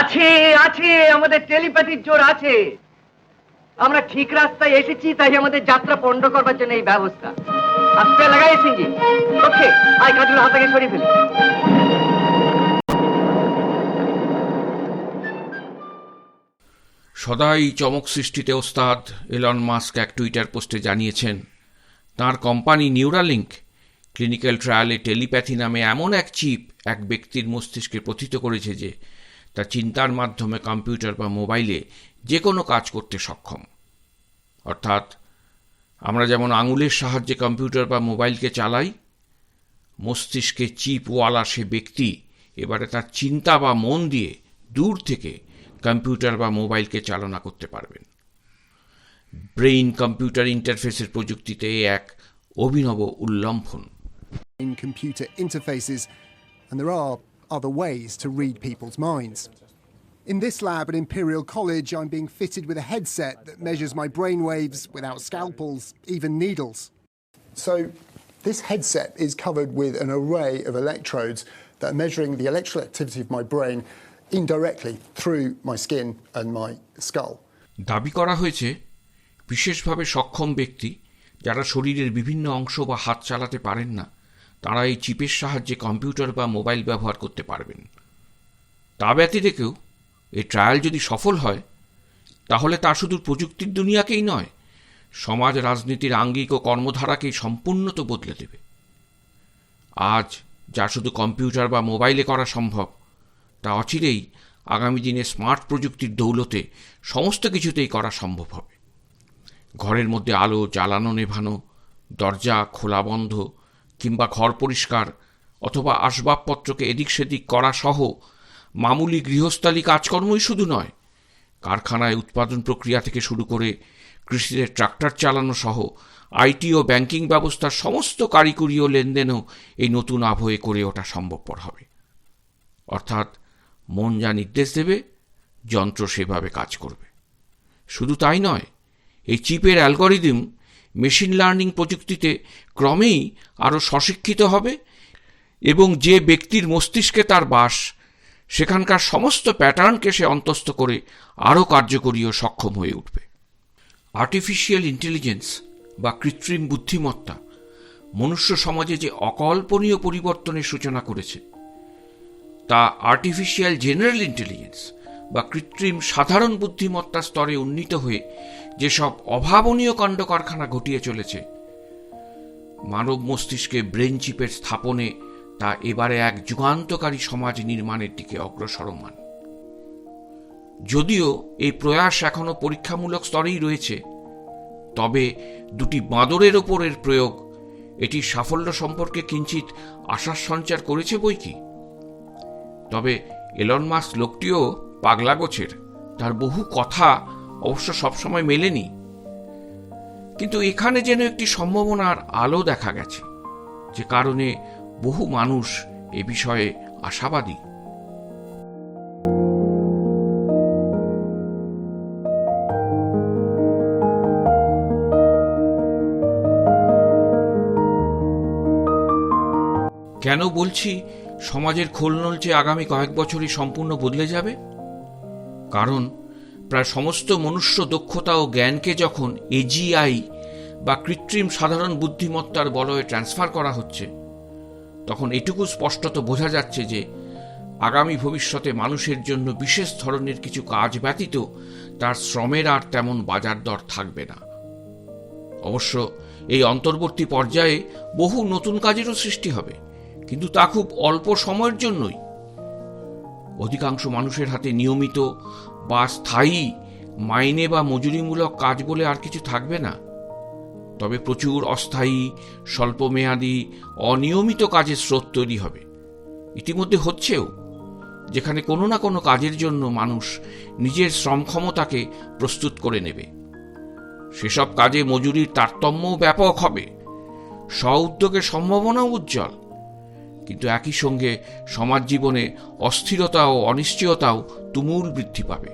আছে আছে, আমাদের টেলিপ্যাথির জোর আছে। আমরা ঠিক রাস্তায় এসেছি, তাই আমাদের যাত্রা পণ্ড করবার জন্য এই ব্যবস্থা। আস্তে লাগাই সিংজি ওকে, আয় কাজুর হাত থেকে সরিয়ে ফেলি। সদাই চমক সৃষ্টিতে ওস্তাদ এলন মাস্ক এক টুইটার পোস্টে জানিয়েছেন, তার কোম্পানি নিউরালিঙ্ক ক্লিনিক্যাল ট্রায়ালে টেলিপ্যাথি নামে এমন এক চিপ এক ব্যক্তির মস্তিষ্কে প্রথিত করেছে যে তা চিন্তার মাধ্যমে কম্পিউটার বা মোবাইলে যে কোনো কাজ করতে সক্ষম। অর্থাৎ, আমরা যেমন আঙুলের সাহায্যে কম্পিউটার বা মোবাইলকে চালাই, মস্তিষ্কে চিপওয়ালা সে ব্যক্তি এবারে তার চিন্তা বা মন দিয়ে দূর থেকে কম্পিউটার বা মোবাইলকে চালনা করতে পারবেন। ব্রেইন কম্পিউটার ইন্টারফেসের প্রযুক্তিতে এক অভিনব উল্লম্ফন। In computer other ways to read people's minds. In this lab at Imperial College, I'm being fitted with a headset that measures my brainwaves without scalpels, even needles. So, this headset is covered with an array of electrodes that are measuring the electrical activity of my brain indirectly through my skin and my skull. দাবি করা হয়েছে বিশেষভাবে সক্ষম ব্যক্তি যারা শরীরের বিভিন্ন অংশ বা হাত চালাতে পারেন না তারা এই চিপের সাহায্যে কম্পিউটার বা মোবাইল ব্যবহার করতে পারবেন। তা ব্যতিরেকেও এই ট্রায়াল যদি সফল হয়, তাহলে তা শুধু প্রযুক্তির দুনিয়াকেই নয়, সমাজ, রাজনীতির আঙ্গিক ও কর্মধারাকেই সম্পূর্ণত বদলে দেবে। আজ যা শুধু কম্পিউটার বা মোবাইলে করা সম্ভব, তা অচিরেই আগামী দিনে স্মার্ট প্রযুক্তির দৌলতে সমস্ত কিছুতেই করা সম্ভব হবে। ঘরের মধ্যে আলো, জ্বালানো, নেভানো, দরজা খোলা বন্ধ কিংবা ঘর পরিষ্কার অথবা আসবাবপত্রকে এদিক সেদিক করা সহ মামুলি গৃহস্থালী কাজকর্মই শুধু নয়, কারখানায় উৎপাদন প্রক্রিয়া থেকে শুরু করে কৃষিতে ট্রাক্টর চালানো সহ আইটি ও ব্যাংকিং ব্যবস্থার সমস্ত কারিগরি ও লেনদেনও এই নতুন আবহে করে ওঠা সম্ভবপর হবে। অর্থাৎ মন যা নির্দেশ দেবে, যন্ত্র সেভাবে কাজ করবে। শুধু তাই নয়, এই চিপের অ্যালগরিদম মেশিন লার্নিং প্রযুক্তিতে ক্রমেই আরও স্বশিক্ষিত হবে এবং যে ব্যক্তির মস্তিষ্কে তার বাস, সেখানকার সমস্ত প্যাটার্নকে সে অন্তস্থ করে আরও কার্যকরী ও সক্ষম হয়ে উঠবে। আর্টিফিশিয়াল ইন্টেলিজেন্স বা কৃত্রিম বুদ্ধিমত্তা মনুষ্য সমাজে যে অকল্পনীয় পরিবর্তনের সূচনা করেছে, তা আর্টিফিশিয়াল জেনারেল ইন্টেলিজেন্স বা কৃত্রিম সাধারণ বুদ্ধিমত্তা স্তরে উন্নীত হয়ে যেসব অভাবনীয় কাণ্ড কারখানা ঘটিয়ে চলেছে। মানব মস্তিষ্কে ব্রেন চিপের স্থাপনে তা এবারে এক যুগান্তকারী সমাজ নির্মাণের দিকে অগ্রসরমান। যদিও এই প্রয়াস এখনও পরীক্ষামূলক স্তরেই রয়েছে, তবে দুটি বাঁদরের ওপরের প্রয়োগ এটির সাফল্য সম্পর্কে কিঞ্চিত আশার সঞ্চার করেছে বই কি? তবে এলন মাস লোকটিও পাগলা গোছের তার বহু কথা অবশ্য সবসময় মেলেনি। কিন্তু এখানে যেন একটি সম্ভাবনার আলো দেখা গেছে, যে কারণে বহু মানুষ এ বিষয়ে আশাবাদী। কেন বলছি সমাজের খোল নলচে আগামী কয়েক বছরই সম্পূর্ণ বদলে যাবে? কারণ প্রায় সমস্ত মনুষ্য দক্ষতা ও জ্ঞানকে যখন এজিআই বা কৃত্রিম সাধারণ বুদ্ধিমত্তার বলয়ে ট্রান্সফার করা হচ্ছে, তখন এটুকু স্পষ্টত বোঝা যাচ্ছে যে আগামী ভবিষ্যতে মানুষের জন্য বিশেষ ধরনের কিছু কাজ ব্যতীত তার শ্রমের আর তেমন বাজার দর থাকবে না। অবশ্য এই অন্তর্বর্তী পর্যায়ে বহু নতুন কাজেরও সৃষ্টি হবে, কিন্তু তা খুব অল্প সময়ের জন্যই। অধিকাংশ মানুষের হাতে নিয়মিত বা স্থায়ী, মাইনে বা মজুরিমূলক কাজ বলে আর কিছু থাকবে না। তবে প্রচুর অস্থায়ী, স্বল্পমেয়াদী, অনিয়মিত কাজের স্রোত তৈরি হবে। ইতিমধ্যে হচ্ছেও, যেখানে কোনো না কোনো কাজের জন্য মানুষ নিজের শ্রম ক্ষমতাকে প্রস্তুত করে নেবে। সেসব কাজে মজুরির তারতম্যও ব্যাপক হবে। স্ব উদ্যোগের সম্ভাবনাও উজ্জ্বল। কিন্তু একই সঙ্গে সমাজ জীবনে অস্থিরতা ও অনিশ্চয়তাও তুমুল বৃদ্ধি পাবে।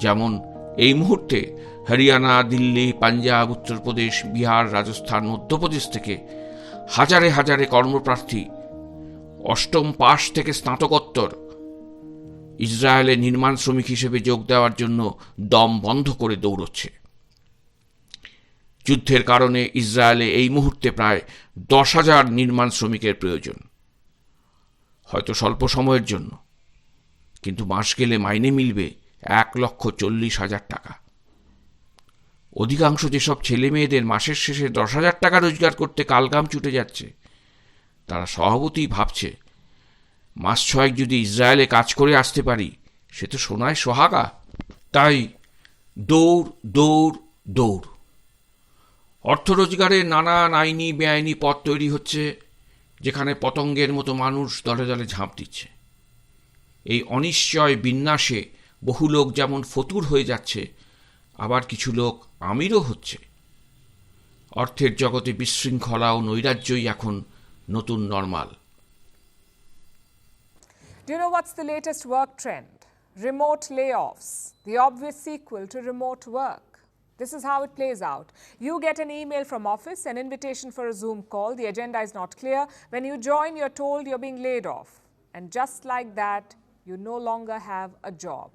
যেমন এই মুহূর্তে হরিয়ানা, দিল্লি, পাঞ্জাব, উত্তরপ্রদেশ, বিহার, রাজস্থান, মধ্যপ্রদেশ থেকে হাজারে হাজারে কর্মপ্রার্থী অষ্টম পাশ থেকে স্নাতকোত্তর ইসরায়েলে নির্মাণ শ্রমিক হিসেবে যোগ দেওয়ার জন্য দম বন্ধ করে দৌড়চ্ছে। যুদ্ধের কারণে ইসরায়েলে এই মুহূর্তে প্রায় দশ হাজার নির্মাণ শ্রমিকের প্রয়োজন। হয়তো স্বল্প সময়ের জন্য। কিন্তু মাস গেলে মাইনে মিলবে এক লক্ষ চল্লিশ হাজার টাকা। অধিকাংশ যেসব ছেলে মেয়েদের মাসের শেষে দশ হাজার টাকা রোজগার করতে কালগাম ছুটে যাচ্ছে, তারা স্বভাবতই ভাবছে, মাস ছয়েক যদি ইসরায়েলে কাজ করে আসতে পারি, সে তো সোনায় সোহাগা। তাই দৌড় দৌড় দৌড়। অর্থ রোজগারের নানান আইনি বেআইনি পথ তৈরি হচ্ছে, যেখানে পতঙ্গের মতো মানুষ দলে দলে ঝাঁপ দিচ্ছে। এই অনিশ্চয় বিন্যাসে বহু লোক যেমন ফতুর হয়ে যাচ্ছে আবার কিছু লোক আমিরও হচ্ছে অর্থের জগতে বিশৃঙ্খলা ও নৈরাজ্যই এখন নতুন normal Do you know what's the latest work trend? Remote layoffs, the obvious sequel to remote work. This is how it plays out. You get an email from office, an invitation for a Zoom call. The agenda is not clear. When you join, you're told you're being laid off. And just like that, you no longer have a job.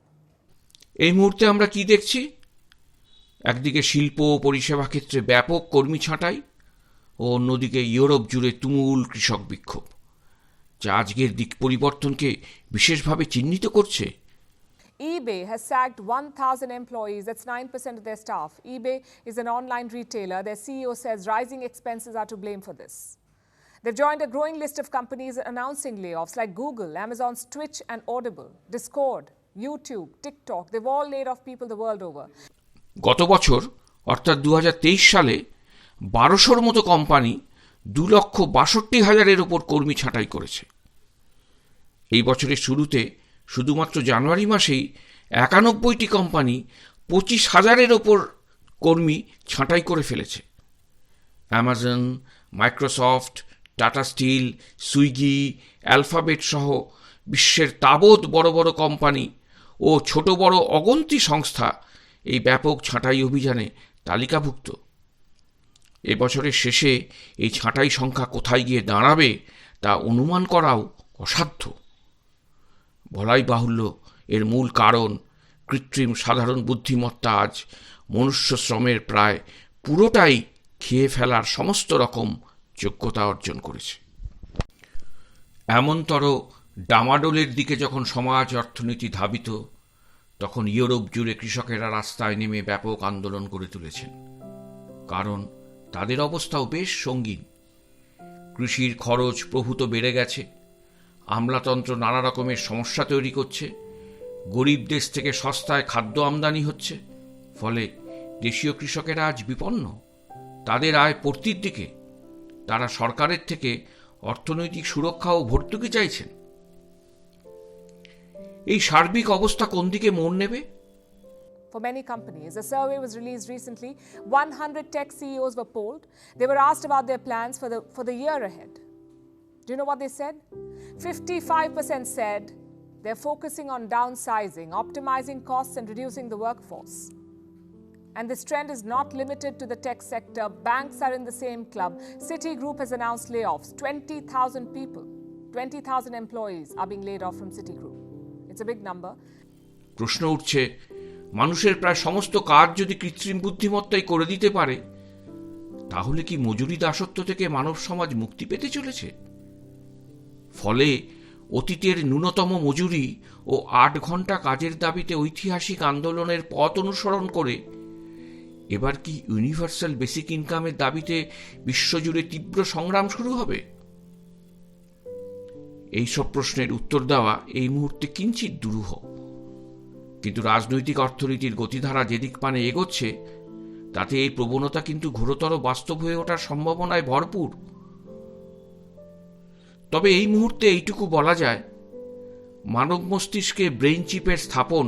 এই মুহূর্তে আমরা কি দেখছি একদিকে শিল্প ও পরিষেবা ক্ষেত্রে ব্যাপক কর্মী ছাঁটাই ও অন্যদিকে ইউরোপ জুড়ে তুমুল কৃষক বিক্ষোভ যা আজকের দিক পরিবর্তনকে বিশেষভাবে চিহ্নিত করছে eBay has sacked 1,000 employees. That's 9% of their staff. eBay is an online retailer. Their CEO says rising expenses are to blame for this. They've joined a growing list of companies announcing layoffs like Google, Amazon's Twitch and Audible, Discord, YouTube, TikTok. They've all laid off people the world over. গত বছর অর্থাৎ দু হাজার তেইশ সালে বারোশোর মতো company দু লক্ষ বাষট্টি হাজারের ওপর কর্মী ছাঁটাই করেছে এই বছরের শুরুতে শুধুমাত্র জানুয়ারি মাসেই একানব্বইটি কোম্পানি পঁচিশ হাজারের ওপর কর্মী ছাঁটাই করে ফেলেছে Amazon Microsoft Tata steel Swiggy Alphabet সহ বিশ্বের তাবৎ বড় বড় কোম্পানি ও ছোট বড় অগন্তি সংস্থা এই ব্যাপক ছাঁটাই অভিযানে তালিকাভুক্ত। এবছরের শেষে এই ছাঁটাই সংখ্যা কোথায় গিয়ে দাঁড়াবে তা অনুমান করাও অসাধ্য। বলাই বাহুল্য, এর মূল কারণ কৃত্রিম সাধারণ বুদ্ধিমত্তা আজ মনুষ্য শ্রমের প্রায় পুরোটাই খেয়ে ফেলার সমস্ত রকম যোগ্যতা অর্জন করেছে। এমনতর ডামাডোলের দিকে যখন সমাজ অর্থনীতি ধাবিত, তখন ইউরোপ জুড়ে কৃষকেরা রাস্তায় নেমে ব্যাপক আন্দোলন করে তুলেছেন। কারণ তাদের অবস্থাও বেশ সঙ্গীন। কৃষির খরচ প্রভূত বেড়ে গেছে, আমলাতন্ত্র নানা রকমের সমস্যা তৈরি করছে, গরিব দেশ থেকে সস্তায় খাদ্য আমদানি হচ্ছে, ফলে দেশীয় কৃষকেরা আজ বিপন্ন। তাদের আয় পড়তির দিকে তারা সরকারের থেকে অর্থনৈতিক সুরক্ষা ও ভর্তুকি চাইছেন এই সার্বিক অবস্থা কোন দিকে মোড় নেবে For many companies, a survey was released recently. 100 tech CEOs were polled. They were asked about their plans for the, for the year ahead. Do you know what they said? 55% said they're focusing on downsizing, optimizing costs, and reducing the workforce. And this trend is not limited to the tech sector. Banks are in the same club. Citigroup has announced layoffs. 20,000 people, 20,000 employees are being laid off from Citigroup. It's a big number. প্রশ্ন উঠছে মানুষের প্রায় সমস্ত কাজ যদি কৃত্রিম বুদ্ধিমত্তাই করে দিতে পারে তাহলে কি মজুরি দাসত্ব থেকে মানব সমাজ মুক্তি পেতে চলেছে ফলে অতীতের ন্যূনতম মজুরি ও আট ঘণ্টা কাজের দাবিতে ঐতিহাসিক আন্দোলনের পথ অনুসরণ করে এবার কি ইউনিভার্সাল বেসিক ইনকামের দাবিতে বিশ্বজুড়ে তীব্র সংগ্রাম শুরু হবে? এইসব প্রশ্নের উত্তর দেওয়া এই মুহূর্তে কিঞ্চিত দুরূহ। কিন্তু রাজনৈতিক অর্থনীতির গতিধারা যেদিক পানে এগোচ্ছে, তাতে এই প্রবণতা কিন্তু ঘোরতর বাস্তব হয়ে ওঠার সম্ভাবনায় ভরপুর। তবে এই মুহূর্তে এইটুকু বলা যায়, মানব মস্তিষ্কে ব্রেইন চিপের স্থাপন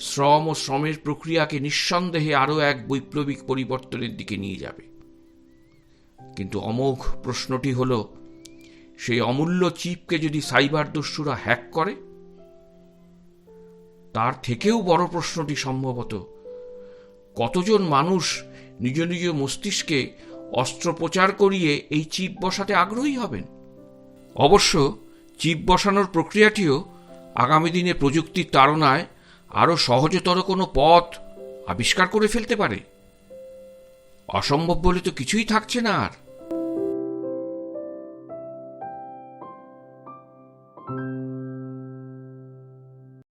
শ্রম ও শ্রমের প্রক্রিয়াকে নিঃসন্দেহে আরও এক বৈপ্লবিক পরিবর্তনের দিকে নিয়ে যাবে। কিন্তু অমোঘ প্রশ্নটি হল, সেই অমূল্য চিপকে যদি সাইবার দস্যুরা হ্যাক করে? তার থেকেও বড় প্রশ্নটি সম্ভবত, কতজন মানুষ নিজ নিজ মস্তিষ্কে অস্ত্রোপচার করিয়ে এই চিপ বসাতে আগ্রহী হবেন? অবশ্য, চিপ বসানোর প্রক্রিয়াটিও আগামী দিনে প্রযুক্তির তাড়নায় আরও সহজতর কোনো পথ আবিষ্কার করে ফেলতে পারে। অসম্ভব বলে তো কিছুই থাকছে না আর।